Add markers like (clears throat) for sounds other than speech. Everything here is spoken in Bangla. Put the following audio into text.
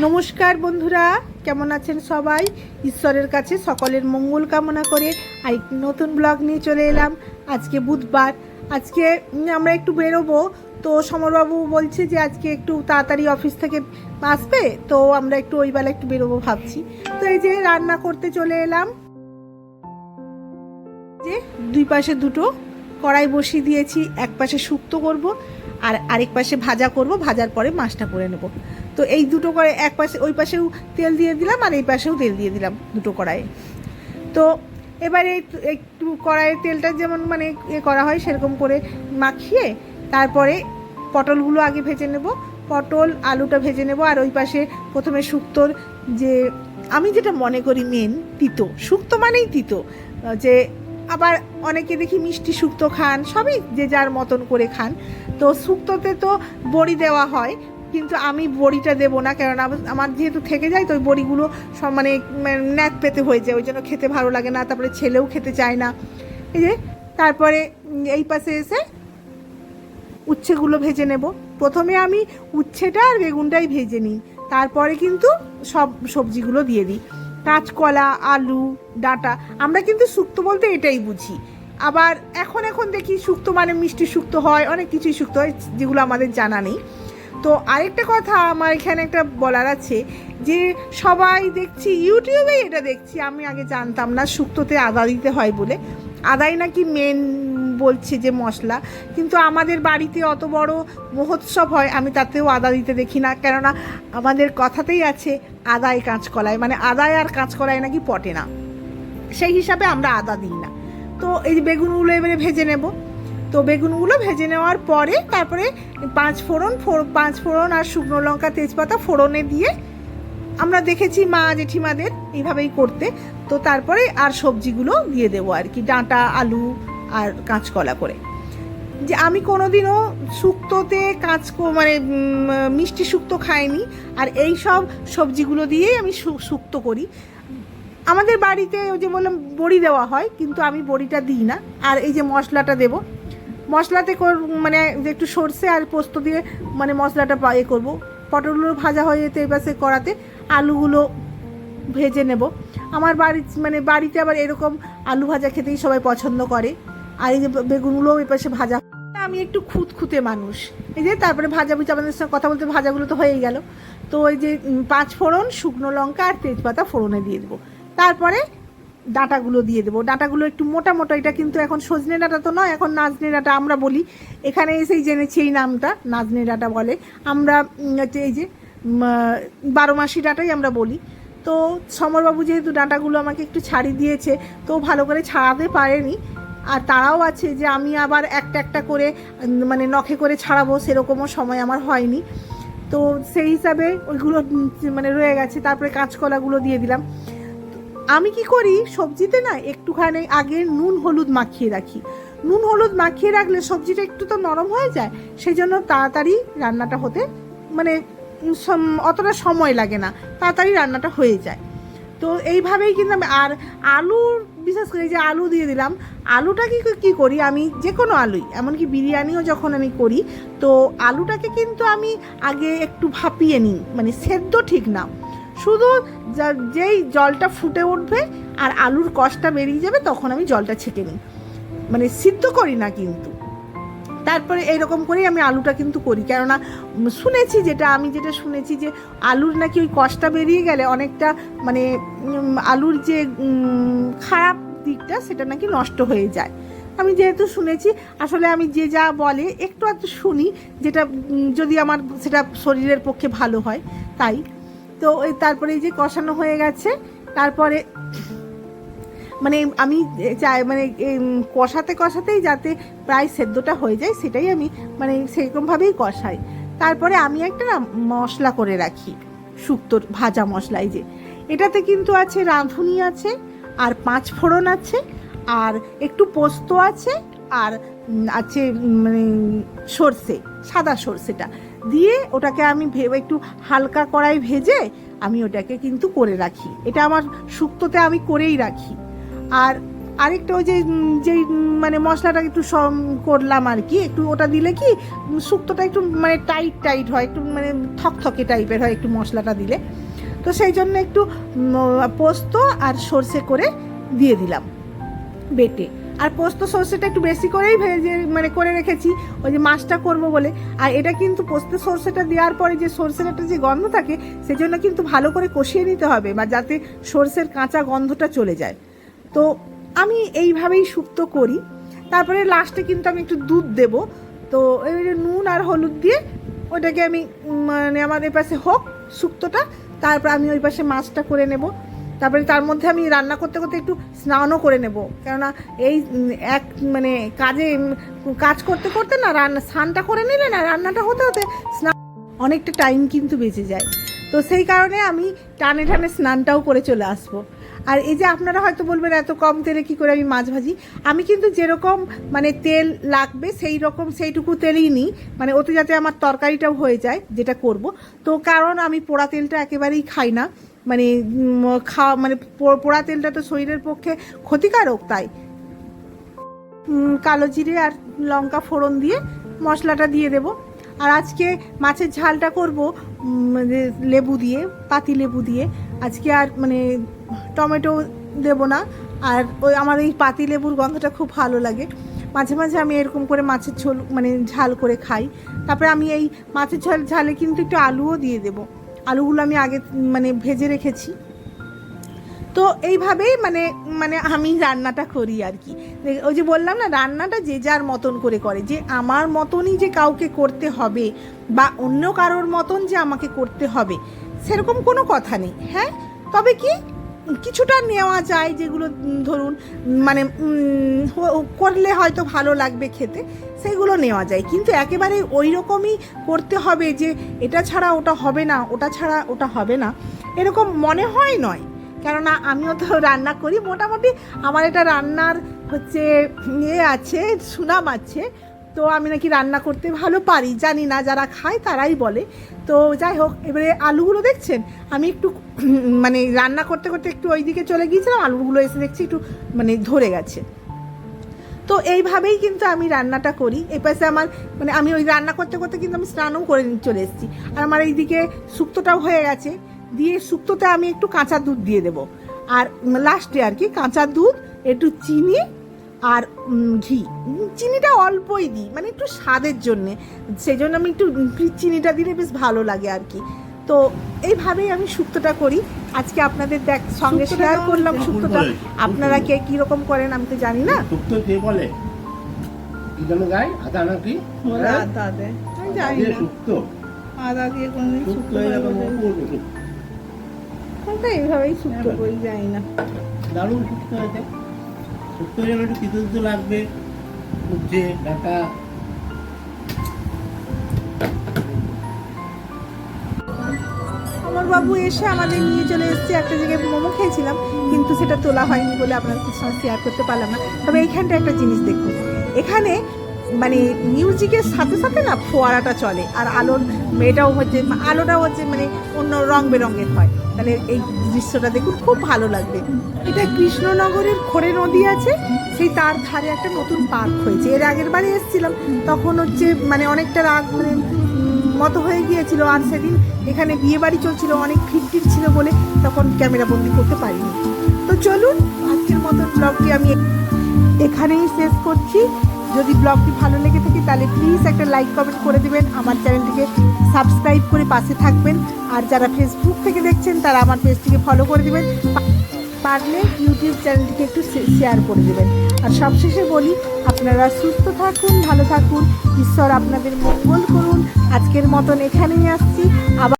নমস্কার বন্ধুরা, কেমন আছেন সবাই? ঈশ্বরের কাছে সকলের মঙ্গল কামনা করে আর নতুন ব্লগ নিয়ে চলে এলাম। আজকে বুধবার। আজকে আমরা একটু বেরোবো। তো সমরবাবু বলছে যে আজকে একটু তাড়াতাড়ি অফিস থেকে আসবে। তো আমরা একটু ওই বেলা একটু বেরোবো ভাবছি। তো এই যে রান্না করতে চলে এলাম। যে দুই পাশে দুটো কড়াই বসিয়ে দিয়েছি, এক পাশে শুক্তো করব আর আরেক পাশে ভাজা করব, ভাজার পরে মাছটা করে নেব। তো এই দুটো করে এক পাশে, ওই পাশেও তেল দিয়ে দিলাম আর এই পাশেও তেল দিয়ে দিলাম দুটো কড়াইয়ে। তো এবারে একটু- কড়াইয়ের তেলটা যেমন মানে এ করা হয় সেরকম করে মাখিয়ে তারপরে পটলগুলো আগে ভেজে নেব। পটল, আলুটা ভেজে নেব আর ওই পাশে প্রথমে শুক্তোর যে, আমি যেটা মনে করি মেন তিতো। শুক্তো মানেই তিতো। যে আবার অনেকে দেখি মিষ্টি শুক্তো খান, সবই যে যার মতন করে খান। তো শুক্তোতে তো বড়ি দেওয়া হয়, কিন্তু আমি বড়িটা দেবো না, কেননা আমার- যেহেতু থেকে যায়, তো ওই বড়িগুলো সব মানে মানে ন্যাক পেতে হয়ে যায়, ওই জন্য খেতে ভালো লাগে না, তারপরে ছেলেও খেতে চায় না। এই যে, তারপরে এই পাশে এসে উচ্ছেগুলো ভেজে নেব। প্রথমে আমি উচ্ছেটা আর বেগুনটাই ভেজে নিই, তারপরে কিন্তু সব সবজিগুলো দিয়ে দিই। কাঁচকলা, আলু, ডাঁটা। আমরা কিন্তু শুক্তো বলতে এটাই বুঝি। আবার এখন এখন দেখি শুক্তো মানে মিষ্টি শুক্তো হয়, অনেক কিছুই শুক্তো হয়, যেগুলো আমাদের জানা নেই। তো আরেকটা কথা আমার এখানে একটা বলার আছে যে সবাই দেখছি, ইউটিউবেই এটা দেখছি, আমি আগে জানতাম না শুক্তোতে আদা দিতে হয় বলে। আদাই নাকি মেন বলছে যে মশলা, কিন্তু আমাদের বাড়িতে অত বড় মহোৎসব হয়, আমি তাতেও আদা দিতে দেখি না। কেননা আমাদের কথাতেই আছে, আদায় কাঁচকলায় মানে আদায় আর কাঁচকলায় নাকি পটে না। সেই হিসাবে আমরা আদা দিই না। তো এই বেগুনগুলো এবারে ভেজে নেব। তো বেগুনগুলো ভেজে নেওয়ার পরে তারপরে পাঁচ ফোড়ন, ফোড়- পাঁচ ফোড়ন আর শুকনো লঙ্কা, তেজপাতা ফোড়নে দিয়ে আমরা দেখেছি মা, জেঠিমাদের এইভাবেই করতে। তো তারপরে আর সবজিগুলো দিয়ে দেবো আর কি, ডাঁটা, আলু আর কাঁচকলা করে। যে আমি কোনোদিনও শুক্তোতে কাঁচ মানে মিষ্টি শুক্তো খাইনি। আর এই সব সবজিগুলো দিয়েই আমি শুক্তো করি। আমাদের বাড়িতে ওই যে বললাম, বড়ি দেওয়া হয়, কিন্তু আমি বড়িটা দিই না। আর এই যে মশলাটা দেব, মশলাতে মানে একটু সর্ষে আর পোস্ত দিয়ে মানে মশলাটা এ করব। পটলগুলো ভাজা হয়ে যেতে এপাশে কড়াতে আলুগুলো ভেজে নেব। আমার বাড়ি মানে বাড়িতে আবার এরকম আলু ভাজা খেতেই সবাই পছন্দ করে। আর এই যে বে- বেগুনগুলোও এই পাশে ভাজা। আমি একটু খুঁতখুঁতে মানুষ। এই যে তারপরে ভাজা ভুজি আপনাদের সঙ্গে কথা বলতে ভাজাগুলো তো হয়েই গেল। তো ওই যে পাঁচ ফোড়ন, শুকনো লঙ্কা আর তেজপাতা ফোড়নে দিয়ে দেবো। তারপরে ডাঁটাগুলো দিয়ে দেবো। ডাঁটাগুলো একটু মোটা মোটা, এটা কিন্তু এখন সজনে ডাঁটা তো নয়, এখন নাজনে ডাঁটা আমরা বলি। এখানে এসেই জেনেছি এই নামটা, নাজনে ডাঁটা বলে। আমরা হচ্ছে এই যে বারো মাসি ডাঁটাই আমরা বলি। তো সমরবাবু যেহেতু ডাঁটাগুলো আমাকে একটু ছাড়ি দিয়েছে, তো ভালো করে ছাড়াতে পারেনি। আর তারাও আছে যে আমি আবার একটা একটা করে মানে নখে করে ছাড়াবো, সেরকমও সময় আমার হয়নি। তো সেই হিসাবে ওইগুলো মানে রয়ে গেছে, তারপরে কাঁচকলাগুলো দিয়ে দিলাম। আমি কি করি, সবজিতে না একটুখানি আগে নুন, হলুদ মাখিয়ে রাখি। নুন, হলুদ মাখিয়ে রাখলে সবজিটা একটু তো নরম হয়ে যায় সেই জন্য তাড়াতাড়ি রান্নাটা হতে মানে অতটা সময় লাগে না, তাড়াতাড়ি রান্নাটা হয়ে যায়। তো এইভাবেই কিন্তু আমি, আর আলুর বিশেষ করে যে আলু দিয়ে দিলাম আলুটা কি করি আমি? যে কোনো আলুই, এমনকি বিরিয়ানিও যখন আমি করি, তো আলুটাকে কিন্তু আমি আগে একটু ভাপিয়ে নিই মানে সেদ্ধ ঠিক না। শুধু যেই জলটা ফুটে উঠবে আর আলুর কষটা বেরিয়ে যাবে, তখন আমি জলটা ছেঁকে নিই। মানে সিদ্ধ করি না কিন্তু। তারপরে এইরকম করেই আমি আলুটা কিন্তু করি। কেননা শুনেছি যেটা, আমি যেটা শুনেছি যে আলুর নাকি ওই কষটা বেরিয়ে গেলে অনেকটা মানে আলুর যে খারাপ দিকটা সেটা নাকি নষ্ট হয়ে যায়। আমি যেহেতু শুনেছি, আসলে আমি যে যা বলে একটু একটু শুনি, যেটা যদি আমার সেটা শরীরের পক্ষে ভালো হয়, তাই। তো ওই তারপরে এই যে কষানো হয়ে গেছে, তারপরে মানে আমি চাই মানে কষাতে কষাতেই যাতে প্রায় সেদ্ধটা হয়ে যায়, সেটাই আমি মানে সেরকমভাবেই কষাই। তারপরে আমি একটা মশলা করে রাখি, শুক্তোর ভাজা মশলা, এই যে। এটাতে কিন্তু আছে রাঁধুনি আছে আর পাঁচ ফোড়ন আছে, আর একটু পোস্ত আছে, আর আছে মানে সর্ষে, সাদা সর্ষেটা। দিয়ে ওটাকে আমি ভেবে একটু হালকা কড়াই ভেজে আমি ওটাকে কিন্তু করে রাখি। এটা আমার শুক্তোতে আমি করেই রাখি। আর আরেকটা ওই যে যেই মানে মশলাটা একটু সম, করলাম আর কি, একটু ওটা দিলে কি শুক্তোটা একটু মানে টাইট টাইট হয়, একটু মানে থকথকে টাইপের হয় একটু মশলাটা দিলে। তো সেই জন্য একটু পোস্ত আর সর্ষে করে দিয়ে দিলাম বেটে। আর পোস্ত সর্ষেটা একটু বেশি করেই ভেজে মানে করে রেখেছি, ওই যে মাছটা করব বলে। আর এটা কিন্তু পোস্ত সর্ষেটা দেওয়ার পরে যে সর্ষের একটা যে গন্ধ থাকে, সেজন্য কিন্তু ভালো করে কষিয়ে নিতে হবে বা যাতে সর্ষের কাঁচা গন্ধটা চলে যায়। তো আমি এইভাবেই শুক্তো করি। তারপরে লাস্টে কিন্তু আমি একটু দুধ দেব। তো নুন আর হলুদ দিয়ে ওটাকে আমি মানে আমার পাশে হোক শুক্তোটা তারপর আমি ওই পাশে মাছটা করে নেব। তারপরে তার মধ্যে আমি রান্না করতে করতে একটু স্নানও করে নেব। কেননা এই এক মানে কাজে কাজ করতে করতে না, রান্না, স্নানটা করে নিলে না, রান্নাটা হতে হতে স্নান অনেকটা টাইম কিন্তু বেঁচে যায়। তো সেই কারণে আমি টানে টানে স্নানটাও করে চলে আসব। আর এই যে আপনারা হয়তো বলবেন, এত কম তেলে কি করে আমি মাছ ভাজি? আমি কিন্তু যেরকম মানে তেল লাগবে সেই রকম সেইটুকু তেলই নিই। মানে ওতে যাতে আমার তরকারিটাও হয়ে যায়, যেটা করব। তো কারণ আমি পোড়া তেলটা একেবারেই খাই না। মানে খাওয়া মানে পোড়া তেলটা তো শরীরের পক্ষে ক্ষতিকারক তাই। কালো জিরে আর লঙ্কা ফোড়ন দিয়ে মশলাটা দিয়ে দেব। আর আজকে মাছের ঝালটা করব মানে লেবু দিয়ে, পাতি লেবু দিয়ে। আজকে আর মানে টমেটো দেব না। আর ওই আমার এই পাতি লেবুর গন্ধটা খুব ভালো লাগে। মাঝে মাঝে আমি এরকম করে মাছের ঝোল মানে ঝাল করে খাই। তারপরে আমি এই মাছের ঝাল, ঝালে কিন্তু একটু আলুও দিয়ে দেবো। আলুগুলো আমি আগে মানে ভেজে রেখেছি। তো এইভাবেই মানে মানে আমি রান্নাটা করি আর কি ওই যে বললাম না, রান্নাটা যে যার মতন করে করে, যে আমার মতনই যে কাউকে করতে হবে বা অন্য কারোর মতন যে আমাকে করতে হবে, সেরকম কোনো কথা নেই হ্যাঁ? তবে কি, কিছুটা নেওয়া যায় যেগুলো ধরুন মানে করলে হয়তো ভালো লাগবে খেতে, সেগুলো নেওয়া যায়। কিন্তু একেবারে ওই রকমই করতে হবে যে, এটা ছাড়া ওটা হবে না, ওটা ছাড়া ওটা হবে না, এরকম মনে হয় নয়। কেননা আমিও তো রান্না করি, মোটামুটি আমার এটা রান্নার হচ্ছে ইয়ে আছে, সুনাম আছে। তো আমি নাকি রান্না করতে ভালো পারি, জানি না যারা খায় তারাই বলে। তো যাই হোক, এবারে আলুগুলো দেখছেন? আমি একটু (clears throat) মানে রান্না করতে করতে একটু ওই দিকে চলে গিয়েছিলাম, আলুগুলো এসে দেখছি একটু মানে ধরে গেছে। তো এইভাবেই কিন্তু আমি রান্নাটা করি। এ পাশে আমার মানে আমি ওই রান্না করতে করতে কিন্তু আমি স্নানও করে চলে এসেছি। আর আমার এইদিকে শুক্তোটাও হয়ে গেছে। দিয়ে শুক্তোতে আমি একটু কাঁচা দুধ দিয়ে দেবো। আর লাস্টে আর কি কাঁচা দুধ একটু চিনি আর ঘি। চিনিটা অল্পই দিই মানে একটু স্বাদের জন্যে। সেই জন্য আমি একটু চিনিটা দিলে বেশ ভালো লাগে আর কি। তো এইভাবেই আমি শুক্তটা করি। আজকে আপনাদের দেখ সঙ্গে শেয়ার করলাম শুক্তোটা। আপনারা। কে কীরকম করেন আমি তো জানি না। শুক্তো কে বলে। কি যেন গাই? আদা নাকি? আদা দেয় জানি না। শুক্তো। আদা দিয়ে কোনদিন শুক্তো। তো এইভাবেই শুক্তো হ্যাঁ। করি জানি না। দারুণ শুক্তো হয়েছে শুক্তো যেন একটু তিতো তিতো লাগবে উঠছে ডাটা। আমার বাবু এসে আমাদের নিয়ে চলে এসেছে। একটা জায়গায় মোমো খেয়েছিলাম কিন্তু সেটা তোলা হয়নি বলে আপনাদের সঙ্গে শেয়ার করতে পারলাম না। তবে এইখানটা একটা জিনিস দেখুন। এখানে মানে মিউজিকের সাথে সাথে না ফোয়ারাটা চলে। আর আলোর মেয়েটাও হচ্ছে, আলোটাও হচ্ছে মানে অন্য রং বেরঙের হয়। তাহলে এই দৃশ্যটা দেখুন, খুব ভালো লাগবে। এটা কৃষ্ণনগরের খোড়ে নদী আছে, সেই তার ধারে একটা নতুন পার্ক হয়েছে। এর আগের বারে এসেছিলাম, তখন হচ্ছে মানে অনেকটা রাগ মানে মতো হয়ে গিয়েছিল, আর সেদিন এখানে বিয়ে বাড়ি চলছিল, অনেক ভিড় ছিল বলে তখন ক্যামেরা বন্দি করতে পারিনি। তো চলুন, আজকের মতন ব্লগটি আমি এখানেই শেষ করছি। যদি ব্লগটি ভালো লেগে থাকে, তাহলে প্লিজ একটা লাইক কমেন্ট করে দেবেন, আমার চ্যানেলটিকে সাবস্ক্রাইব করে পাশে থাকবেন। আর যারা ফেসবুক থেকে দেখছেন, তারা আমার পেজটিকে ফলো করে দেবেন। পারলে ইউটিউব চ্যানেলটিকে একটু শেয়ার করে দেবেন। আর সবশেষে বলি, আপনারা সুস্থ থাকুন, ভালো থাকুন। ঈশ্বর আপনাদের মঙ্গল করুন। আজকের মতন এখানেই আসছি। আবার